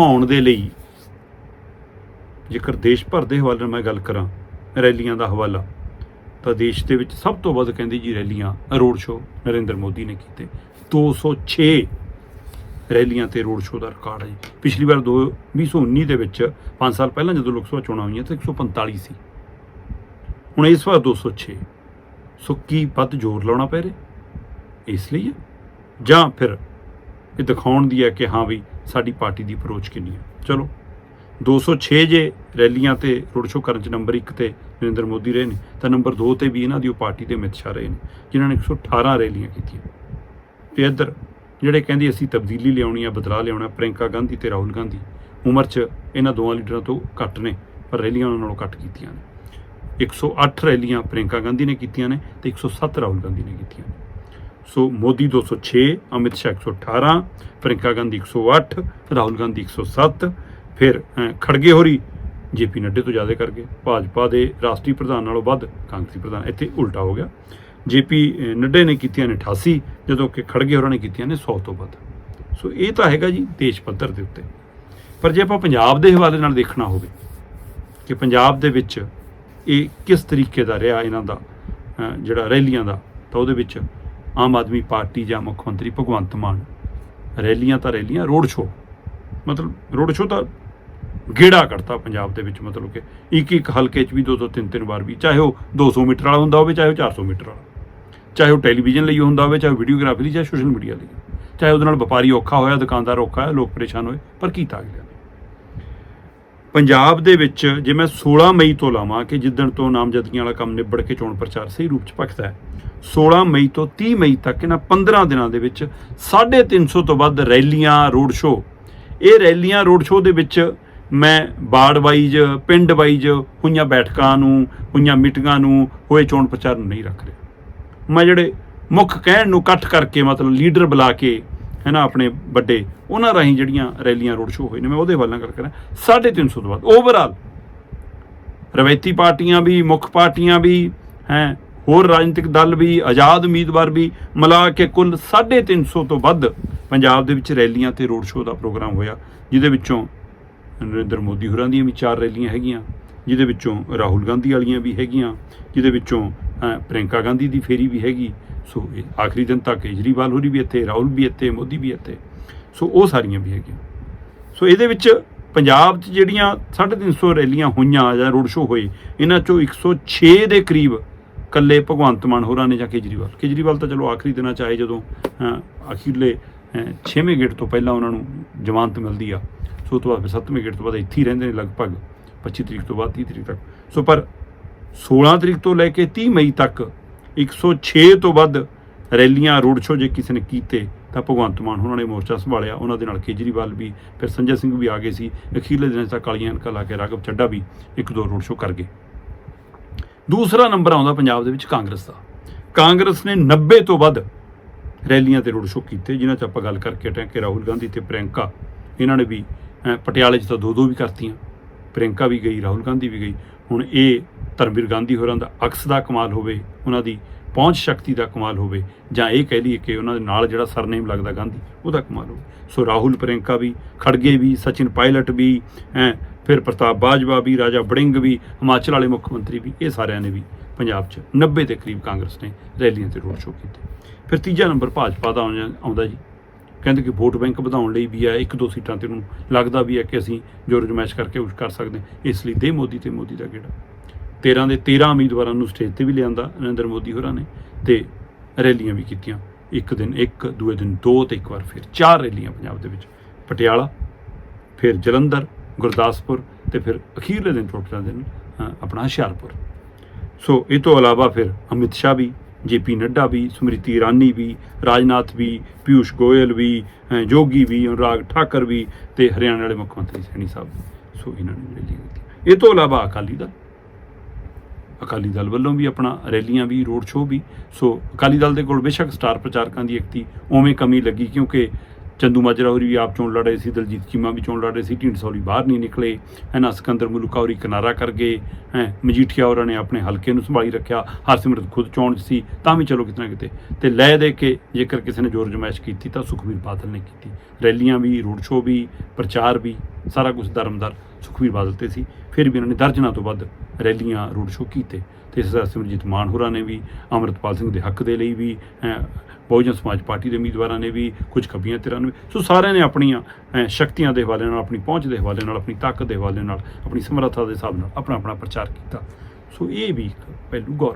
ਆਉਣ ਦੇ ਲਈ। ਜੇਕਰ ਦੇਸ਼ ਭਰ ਦੇ ਹਵਾਲੇ ਨਾਲ ਮੈਂ ਗੱਲ ਕਰਾਂ, ਰੈਲੀਆਂ ਦਾ ਹਵਾਲਾ, ਤਾਂ ਦੇਸ਼ ਦੇ ਵਿੱਚ ਸਭ ਤੋਂ ਵੱਧ ਕਹਿੰਦੇ ਜੀ ਰੈਲੀਆਂ ਰੋਡ ਸ਼ੋ ਨਰਿੰਦਰ ਮੋਦੀ ਨੇ ਕੀਤੇ। 206 ਰੈਲੀਆਂ ਤੇ ਰੋਡ ਸ਼ੋ ਦਾ ਰਿਕਾਰਡ ਹੈ। ਜੀ ਪਿਛਲੀ ਵਾਰ 2019 ਦੇ ਵਿੱਚ 5 ਸਾਲ ਪਹਿਲਾਂ ਜਦੋਂ ਲੋਕ ਸਭਾ ਚੋਣਾਂ ਹੋਈਆਂ, ਤਾਂ 145 ਸੀ ਹੁਣ ਇਸ ਵਾਰ 206 ਸੋ ਕੀ ਵੱਧ ਜ਼ੋਰ ਲਾਉਣਾ ਪੈ ਰਿਹਾ? ਇਸ ਲਈ ਜਾਂ ਫਿਰ ਇਹ ਦਿਖਾਉਣ ਦੀ ਹੈ ਕਿ ਹਾਂ ਵੀ ਸਾਡੀ ਪਾਰਟੀ ਦੀ ਅਪਰੋਚ ਕਿੰਨੀ ਹੈ? ਚਲੋ 206 ਜੇ ਰੈਲੀਆਂ ਤੇ ਰੋਡ ਸ਼ੋਅ ਕਰਨ ਚ ਨੰਬਰ 1 ਤੇ ਨਰਿੰਦਰ ਮੋਦੀ ਰਹੇ ਨੇ, ਤਾਂ ਨੰਬਰ 2 ਤੇ ਵੀ ਇਹਨਾਂ ਦੀ ਉਹ ਪਾਰਟੀ ਦੇ ਅਮਿਤ ਸ਼ਾਹ ਰਹੇ ਨੇ, ਜਿਨ੍ਹਾਂ ਨੇ 118 ਰੈਲੀਆਂ ਕੀਤੀਆਂ। ਤੇ ਇੱਧਰ ਜਿਹੜੇ ਕਹਿੰਦੇ ਅਸੀਂ ਤਬਦੀਲੀ ਲਿਆਉਣੀ ਆ, ਬਦਲਾਅ ਲਿਆਉਣਾ ਪ੍ਰਿੰਕਾ ਗਾਂਧੀ ਤੇ ਰਾਹੁਲ ਗਾਂਧੀ, ਉਮਰ 'ਚ ਇਹਨਾਂ ਦੋਵਾਂ ਲੀਡਰਾਂ ਤੋਂ ਘੱਟ ਨੇ, ਪਰ ਰੈਲੀਆਂ ਉਹਨਾਂ ਨਾਲੋਂ ਘੱਟ ਕੀਤੀਆਂ ਨੇ। 108 ਰੈਲੀਆਂ ਪ੍ਰਿੰਕਾ ਗਾਂਧੀ ਨੇ ਕੀਤੀਆਂ ਨੇ ਤੇ 107 ਰਾਹੁਲ ਗਾਂਧੀ ਨੇ ਕੀਤੀਆਂ ਨੇ। ਸੋ ਮੋਦੀ 206 ਅਮਿਤ ਸ਼ਾਹ 118 ਪ੍ਰਿੰਕਾ ਗਾਂਧੀ 108 ਰਾਹੁਲ ਗਾਂਧੀ 107 ਫਿਰ ਖੜਗੇ ਹੋਰੀ, ਜੇਪੀ ਨੱਡੇ ਤੋਂ ਜ਼ਿਆਦਾ ਕਰਕੇ ਭਾਜਪਾ ਦੇ ਰਾਸ਼ਟਰੀ ਪ੍ਰਧਾਨ ਨਾਲੋਂ ਵੱਧ ਕਾਂਗਰਸੀ ਪ੍ਰਧਾਨ। ਇੱਥੇ ਉਲਟਾ ਹੋ ਗਿਆ। ਜੇਪੀ ਨੱਡੇ ਨੇ ਕੀਤੀਆਂ ਨੇ 88 ਜਦੋਂ ਕਿ ਖੜਗੇ ਹੋਰਾਂ ਨੇ ਕੀਤੀਆਂ ਨੇ 100 ਤੋਂ ਵੱਧ। ਸੋ ਇਹ ਤਾਂ ਹੈਗਾ ਜੀ ਦੇਸ਼ ਪੱਧਰ ਦੇ ਉੱਤੇ। ਪਰ ਜੇ ਆਪਾਂ ਪੰਜਾਬ ਦੇ ਹਵਾਲੇ ਨਾਲ ਦੇਖਣਾ ਹੋਵੇ ਕਿ ਪੰਜਾਬ ਦੇ ਵਿੱਚ ਇਹ ਕਿਸ ਤਰੀਕੇ ਦਾ ਰਿਹਾ, ਇਹਨਾਂ ਦਾ ਜਿਹੜਾ ਰੈਲੀਆਂ ਦਾ, ਤਾਂ ਉਹਦੇ ਵਿੱਚ ਆਮ ਆਦਮੀ ਪਾਰਟੀ ਜਾਂ ਮੁੱਖ ਮੰਤਰੀ ਭਗਵੰਤ ਮਾਨ, ਰੈਲੀਆਂ ਤਾਂ ਰੈਲੀਆਂ, ਰੋਡ ਸ਼ੋ ਮਤਲਬ ਰੋਡ ਸ਼ੋ ਤਾਂ ਗੇੜਾ ਕਰਤਾ ਪੰਜਾਬ ਦੇ ਵਿੱਚ, ਮਤਲਬ ਕਿ ਇੱਕ ਇੱਕ ਹਲਕੇ 'ਚ ਵੀ ਦੋ ਦੋ ਤਿੰਨ ਤਿੰਨ ਵਾਰ ਵੀ, ਚਾਹੇ ਉਹ 200 ਮੀਟਰ ਵਾਲਾ ਹੁੰਦਾ ਹੋਵੇ, ਚਾਹੇ ਉਹ 400 ਮੀਟਰ ਵਾਲਾ। ਚਾਹੇ ਉਹ ਟੈਲੀਵਿਜ਼ਨ ਲਈ ਹੁੰਦਾ ਹੋਵੇ, ਚਾਹੇ ਵੀਡੀਓਗ੍ਰਾਫੀ ਲਈ, ਚਾਹੇ ਸੋਸ਼ਲ ਮੀਡੀਆ ਲਈ। ਚਾਹੇ ਉਹਦੇ ਨਾਲ ਵਪਾਰੀ ਔਖਾ ਹੋਇਆ, ਦੁਕਾਨਦਾਰ ਔਖਾ ਹੋਇਆ, ਲੋਕ ਪਰੇਸ਼ਾਨ ਹੋਏ, ਪਰ ਕੀਤਾ ਗਿਆ? ਪੰਜਾਬ ਦੇ ਵਿੱਚ ਜੇ ਮੈਂ 16 ਮਈ ਤੋਂ ਲਾਵਾਂ ਕਿ ਜਿੱਦਣ ਤੋਂ ਨਾਮਜ਼ਦਗੀਆਂ ਵਾਲਾ ਕੰਮ ਨਿਬੜ ਕੇ ਚੋਣ ਪ੍ਰਚਾਰ ਸਹੀ ਰੂਪ ਚ ਭਖਦਾ ਹੈ 16 ਮਈ ਤੋਂ 30 ਮਈ ਤੱਕ ਇਹਨਾਂ 15 ਦਿਨਾਂ ਦੇ ਵਿੱਚ 350 ਤੋਂ ਵੱਧ ਰੈਲੀਆਂ, ਰੋਡ ਸ਼ੋ ਇਹ ਰੈਲੀਆਂ, ਰੋਡ ਸ਼ੋ ਦੇ ਵਿੱਚ ਮੈਂ ਬਾੜ ਵਾਈਜ਼ ਪਿੰਡ ਵਾਈਜ਼ ਹੋਈਆਂ ਬੈਠਕਾਂ ਨੂੰ, ਹੋਈਆਂ ਮੀਟਿੰਗਾਂ ਨੂੰ ਹੋਏ ਚੋਣ ਪ੍ਰਚਾਰ ਨੂੰ ਨਹੀਂ ਰੱਖ ਰਿਹਾ। ਮੈਂ ਜਿਹੜੇ ਮੁੱਖ ਕਹਿਣ ਨੂੰ ਇਕੱਠ ਕਰਕੇ ਮਤਲਬ ਲੀਡਰ ਬੁਲਾ ਕੇ ਹੈ ਨਾ ਆਪਣੇ ਵੱਡੇ ਉਹਨਾਂ ਰਾਹੀਂ ਜਿਹੜੀਆਂ ਰੈਲੀਆਂ ਰੋਡ ਸ਼ੋਅ ਹੋਏ ਨੇ ਮੈਂ ਉਹਦੇ ਵੱਲ ਨਾਲ ਗੱਲ ਕਰਾਂ 350 ਤੋਂ ਵੱਧ ਓਵਰਆਲ ਰਵਾਇਤੀ ਪਾਰਟੀਆਂ ਵੀ ਮੁੱਖ ਪਾਰਟੀਆਂ ਵੀ ਹੈ ਹੋਰ ਰਾਜਨੀਤਿਕ ਦਲ ਵੀ ਆਜ਼ਾਦ ਉਮੀਦਵਾਰ ਵੀ ਮਿਲਾ ਕੇ ਕੁੱਲ 350 ਤੋਂ ਵੱਧ ਪੰਜਾਬ ਦੇ ਵਿੱਚ ਰੈਲੀਆਂ ਤੇ ਰੋਡ ਸ਼ੋਅ ਦਾ ਪ੍ਰੋਗਰਾਮ ਹੋਇਆ ਜਿਹਦੇ ਵਿੱਚੋਂ ਨਰਿੰਦਰ ਮੋਦੀ ਹੋਰਾਂ ਦੀਆਂ ਵੀ ਚਾਰ ਰੈਲੀਆਂ ਹੈਗੀਆਂ ਜਿਹਦੇ ਵਿੱਚੋਂ ਰਾਹੁਲ ਗਾਂਧੀ ਵਾਲੀਆਂ ਵੀ ਹੈਗੀਆਂ ਜਿਹਦੇ ਵਿੱਚੋਂ ਅਹ, ਪ੍ਰਿੰਕਾ ਗਾਂਧੀ ਦੀ ਫੇਰੀ ਵੀ ਹੈਗੀ ਸੋ ਇਹ ਆਖਰੀ ਦਿਨ ਤੱਕ ਕੇਜਰੀਵਾਲ ਹੋਰੀ ਵੀ ਇੱਥੇ, ਰਾਹੁਲ ਵੀ ਇੱਥੇ, ਮੋਦੀ ਵੀ ਇੱਥੇ। ਸੋ ਉਹ ਸਾਰੀਆਂ ਵੀ ਹੈਗੀਆਂ। ਸੋ ਇਹਦੇ ਵਿੱਚ ਪੰਜਾਬ 'ਚ ਜਿਹੜੀਆਂ 350 ਰੈਲੀਆਂ ਹੋਈਆਂ ਜਾਂ ਰੋਡ ਸ਼ੋਅ ਹੋਏ, ਇਹਨਾਂ ਚੋਂ 106 ਦੇ ਕਰੀਬ ਕੱਲੇ ਭਗਵੰਤ ਮਾਨ ਹੋਰਾਂ ਨੇ ਜਾਂ ਕੇਜਰੀਵਾਲ। ਕੇਜਰੀਵਾਲ ਤਾਂ ਚਲੋ ਆਖਰੀ ਦਿਨਾਂ ਚ ਆਏ ਜਦੋਂ ਅਖੀਰਲੇ 6ਵੇਂ ਗੇਟ ਤੋਂ ਪਹਿਲਾਂ ਉਹਨਾਂ ਨੂੰ ਜ਼ਮਾਨਤ ਮਿਲਦੀ ਆ। ਸੋ ਉਹ ਤੋਂ ਬਾਅਦ ਫਿਰ 7ਵੇਂ ਗੇਟ ਤੋਂ ਬਾਅਦ ਇੱਥੇ ਹੀ ਰਹਿੰਦੇ ਨੇ ਲਗਭਗ 25 ਤਰੀਕ ਤੋਂ ਬਾਅਦ 30 ਤਰੀਕ ਤੱਕ। ਸੋ ਪਰ 16 ਤਰੀਕ ਤੋਂ ਲੈ ਕੇ 30 ਮਈ ਤੱਕ 106 ਤੋਂ ਵੱਧ ਰੈਲੀਆਂ, ਰੋਡ ਸ਼ੋਅ ਜੇ ਕਿਸੇ ਨੇ ਕੀਤੇ, ਤਾਂ ਭਗਵੰਤ ਮਾਨ ਉਹਨਾਂ ਨੇ ਮੋਰਚਾ ਸੰਭਾਲਿਆ। ਉਹਨਾਂ ਦੇ ਨਾਲ ਕੇਜਰੀਵਾਲ ਵੀ, ਫਿਰ ਸੰਜੇ ਸਿੰਘ ਵੀ ਆ ਗਏ ਸੀ। ਅਖੀਰਲੇ ਦਿਨਾਂ 'ਚ ਤਾਂ ਕਾਲੀਆਂ ਅਣਕਾਂ ਲਾ ਕੇ ਰਾਘਵ ਚੱਡਾ ਵੀ ਇੱਕ ਦੋ ਰੋਡ ਸ਼ੋਅ ਕਰ ਗਏ। ਦੂਸਰਾ ਨੰਬਰ ਆਉਂਦਾ ਪੰਜਾਬ ਦੇ ਵਿੱਚ ਕਾਂਗਰਸ ਦਾ। ਕਾਂਗਰਸ ਨੇ 90 ਤੋਂ ਵੱਧ ਰੈਲੀਆਂ ਤੇ ਰੋਡ ਸ਼ੋਅ ਕੀਤੇ, ਜਿਨ੍ਹਾਂ 'ਚ ਆਪਾਂ ਗੱਲ ਕਰਕੇ ਹਟੇ ਕਿ ਰਾਹੁਲ ਗਾਂਧੀ ਤੇ ਪ੍ਰਿਯੰਕਾ, ਇਹਨਾਂ ਨੇ ਵੀ ਪਟਿਆਲੇ 'ਚ ਤਾਂ ਦੋ ਦੋ ਵੀ ਕਰਤੀਆਂ। ਪ੍ਰਿਯੰਕਾ ਵੀ ਗਈ, ਰਾਹੁਲ ਗਾਂਧੀ ਵੀ ਗਈ। ਹੁਣ ਇਹ ਧਰਮਵੀਰ ਗਾਂਧੀ ਹੋਰਾਂ ਦਾ ਅਕਸ ਦਾ ਕਮਾਲ ਹੋਵੇ, ਉਹਨਾਂ ਦੀ ਪਹੁੰਚ ਸ਼ਕਤੀ ਦਾ ਕਮਾਲ ਹੋਵੇ, ਜਾਂ ਇਹ ਕਹਿ ਲਈਏ ਕਿ ਉਹਨਾਂ ਦੇ ਨਾਲ ਜਿਹੜਾ ਸਰਨੇਮ ਲੱਗਦਾ ਗਾਂਧੀ, ਉਹਦਾ ਕਮਾਲ ਹੋਵੇ। ਸੋ ਰਾਹੁਲ ਪ੍ਰਿਯੰਕਾ ਵੀ, ਖੜਗੇ ਵੀ, ਸਚਿਨ ਪਾਇਲਟ ਵੀ, ਹੈਂ, ਫਿਰ ਪ੍ਰਤਾਪ ਬਾਜਵਾ ਵੀ, ਰਾਜਾ ਬੜਿੰਗ ਵੀ, ਹਿਮਾਚਲ ਵਾਲੇ ਮੁੱਖ ਮੰਤਰੀ ਵੀ, ਇਹ ਸਾਰਿਆਂ ਨੇ ਵੀ ਪੰਜਾਬ 'ਚ 90 ਦੇ ਕਰੀਬ ਕਾਂਗਰਸ ਨੇ ਰੈਲੀਆਂ ਤੇ ਰੋਡ ਸ਼ੋਅ ਕੀਤੇ। ਫਿਰ ਤੀਜਾ ਨੰਬਰ ਭਾਜਪਾ ਦਾ ਆਉਣਾ- ਆਉਂਦਾ ਜੀ। ਕਹਿੰਦੇ ਕਿ ਵੋਟ ਬੈਂਕ ਵਧਾਉਣ ਲਈ ਵੀ ਹੈ ਇੱਕ ਦੋ ਸੀਟਾਂ ਤੇ ਉਹਨੂੰ ਲੱਗਦਾ ਵੀ ਹੈ ਕਿ ਅਸੀਂ ਜੋਰ ਜਮੈਸ਼ ਕਰਕੇ ਕੁਛ ਕਰ ਸਕਦੇ ਹਾਂ। ਇਸ ਲਈ ਦੇ ਮੋਦੀ ਤੇ ਮੋਦੀ ਦਾ ਗੇੜਾ। 13 ਦੇ 13 ਉਮੀਦਵਾਰਾਂ ਨੂੰ ਸਟੇਜ ਤੇ ਵੀ ਲਿਆਂਦਾ ਨਰਿੰਦਰ ਮੋਦੀ ਹੋਰਾਂ ਨੇ ਤੇ ਰੈਲੀਆਂ ਵੀ ਕੀਤੀਆਂ। ਇੱਕ ਦਿਨ ਇੱਕ ਦੂਏ ਦਿਨ ਦੋ ਤੇ ਇੱਕ ਵਾਰ ਫਿਰ ਚਾਰ ਰੈਲੀਆਂ ਪੰਜਾਬ ਦੇ ਵਿੱਚ। ਪਟਿਆਲਾ ਫਿਰ ਜਲੰਧਰ ਗੁਰਦਾਸਪੁਰ ਤੇ ਫਿਰ ਅਖੀਰਲੇ ਦਿਨ ਚੌਥਾ ਦਿਨ ਆਪਣਾ ਹੁਸ਼ਿਆਰਪੁਰ। ਸੋ ਇਹ ਤੋਂ ਇਲਾਵਾ ਫਿਰ ਅਮਿਤ ਸ਼ਾਹ ਵੀ ਜੇਪੀ ਨੱਡਾ ਵੀ ਸਮ੍ਰਿਤੀ ਇਰਾਨੀ ਵੀ ਰਾਜਨਾਥ ਵੀ ਪਿਊਸ਼ ਗੋਇਲ ਵੀ ਅ, ਜੋਗੀ ਵੀ ਅਨੁਰਾਗ ਠਾਕਰ ਵੀ ਤੇ ਹਰਿਆਣਾ ਵਾਲੇ ਮੁੱਖ ਮੰਤਰੀ ਸੈਣੀ ਸਾਹਿਬ ਵੀ। ਸੋ ਇਹਨਾਂ ਨੇ ਰੈਲੀਆਂ ਕੀਤੀਆਂ। ਇਹ ਤੋਂ ਇਲਾਵਾ ਅਕਾਲੀ ਦਲ ਅਕਾਲੀ ਦਲ ਵੱਲੋਂ ਵੀ ਆਪਣਾ ਰੈਲੀਆਂ ਵੀ, ਰੋਡ ਸ਼ੋਅ ਵੀ। ਸੋ ਅਕਾਲੀ ਦਲ ਦੇ ਕੋਲ ਬੇਸ਼ੱਕ ਸਟਾਰ ਪ੍ਰਚਾਰਕਾਂ ਦੀ ਇਕਤੀ ਉਵੇਂ ਕਮੀ ਲੱਗੀ ਕਿਉਂਕਿ ਚੰਦੂ ਮਾਜਰਾ ਹੋਰੀ ਵੀ ਆਪ ਚੋਣ ਲੜ ਰਹੇ ਸੀ, ਦਲਜੀਤ ਚੀਮਾ ਵੀ ਚੋਣ ਲੜ ਰਹੇ ਸੀ ਢੀਂਡਸੌਲੀ ਬਾਹਰ ਨਹੀਂ ਨਿਕਲੇ ਹੈ ਨਾ ਸਿਕੰਦਰ ਮਲੂਕਾ ਹੋਰੀ ਕਿਨਾਰਾ ਕਰ ਗਏ, ਹੈ, ਮਜੀਠੀਆ ਹੋਰਾਂ ਨੇ ਆਪਣੇ ਹਲਕੇ ਨੂੰ ਸੰਭਾਲੀ ਰੱਖਿਆ, ਹਰਸਿਮਰਤ ਖੁਦ ਚੋਣ 'ਚ ਸੀ, ਤਾਂ ਵੀ ਚਲੋ ਕਿਤਨਾ ਕਿਤੇ। ਤੇ ਲੈ ਦੇ ਕੇ ਜੇਕਰ ਕਿਸੇ ਨੇ ਜ਼ੋਰ ਜਮਾਇਸ਼ ਕੀਤੀ ਤਾਂ ਸੁਖਬੀਰ ਬਾਦਲ ਨੇ ਕੀਤੀ। ਰੈਲੀਆਂ ਵੀ, ਰੋਡ ਸ਼ੋਅ ਵੀ, ਪ੍ਰਚਾਰ ਵੀ, ਸਾਰਾ ਕੁਝ ਦਰਮਦਾਰ ਸੁਖਬੀਰ ਬਾਦਲ ਤੇ ਸੀ। ਫਿਰ ਵੀ ਉਹਨਾਂ ਨੇ ਦਰਜਨਾਂ ਤੋਂ ਵੱਧ ਰੈਲੀਆਂ, ਰੋਡ ਸ਼ੋਅ ਕੀਤੇ। ਤੇ ਇਸ ਤਰ੍ਹਾਂ ਸਿਮਰਜੀਤ ਮਾਨ ਹੋਰਾਂ ਨੇ ਵੀ, ਅਮਰਤਪਾਲ ਸਿੰਘ ਦੇ ਹੱਕ ਦੇ ਲਈ ਵੀ ਬਹੁਜਨ ਸਮਾਜ ਪਾਰਟੀ ਦੇ ਉਮੀਦਵਾਰਾਂ ਨੇ ਵੀ, ਕੁਝ ਖੱਬੀਆਂ ਧਿਰਾਂ ਨੇ ਵੀ। ਸੋ ਸਾਰਿਆਂ ਨੇ ਆਪਣੀਆਂ ਸ਼ਕਤੀਆਂ ਦੇ ਹਵਾਲੇ ਨਾਲ, ਆਪਣੀ ਪਹੁੰਚ ਦੇ ਹਵਾਲੇ ਨਾਲ, ਆਪਣੀ ਤਾਕਤ ਦੇ ਹਵਾਲੇ ਨਾਲ, ਆਪਣੀ ਸਮਰੱਥਾ ਦੇ ਹਿਸਾਬ ਨਾਲ ਆਪਣਾ ਆਪਣਾ ਪ੍ਰਚਾਰ ਕੀਤਾ। ਸੋ ਇਹ ਵੀ ਇੱਕ ਪਹਿਲੂ ਗੌਰ